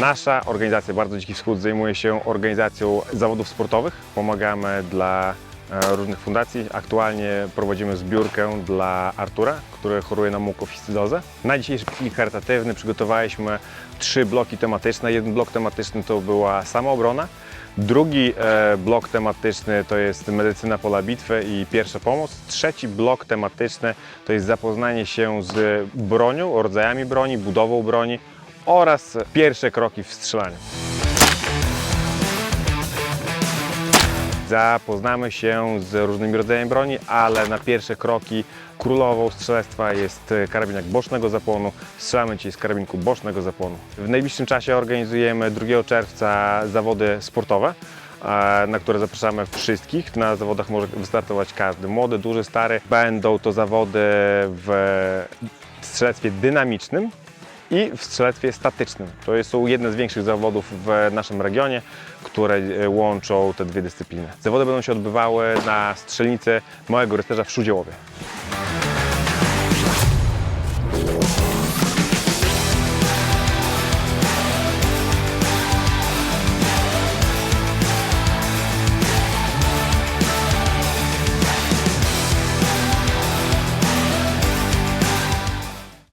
Nasza organizacja Bardzo Dziki Wschód zajmuje się organizacją zawodów sportowych. Pomagamy dla e, różnych fundacji. Aktualnie prowadzimy zbiórkę dla Artura, który choruje na mukowiscydozę. Na dzisiejszy piknik charytatywny przygotowaliśmy trzy bloki tematyczne. Jeden blok tematyczny to była samoobrona. Drugi e, blok tematyczny to jest medycyna pola bitwy i pierwsza pomoc. Trzeci blok tematyczny to jest zapoznanie się z bronią, rodzajami broni, budową broni oraz pierwsze kroki w strzelaniu. Zapoznamy się z różnymi rodzajami broni, ale na pierwsze kroki królową strzelectwa jest karabinek bocznego zapłonu. Strzelamy dzisiaj z karabinku bocznego zapłonu. W najbliższym czasie organizujemy 2 czerwca zawody sportowe, e, na które zapraszamy wszystkich. Na zawodach może wystartować każdy, młody, duży, stary. Będą to zawody w strzelectwie dynamicznym, i w strzelectwie statycznym. To są jedne z większych zawodów w naszym regionie, które e, łączą te dwie dyscypliny. Zawody będą się odbywały na strzelnicy Małego Rycerza w Szudziełowie.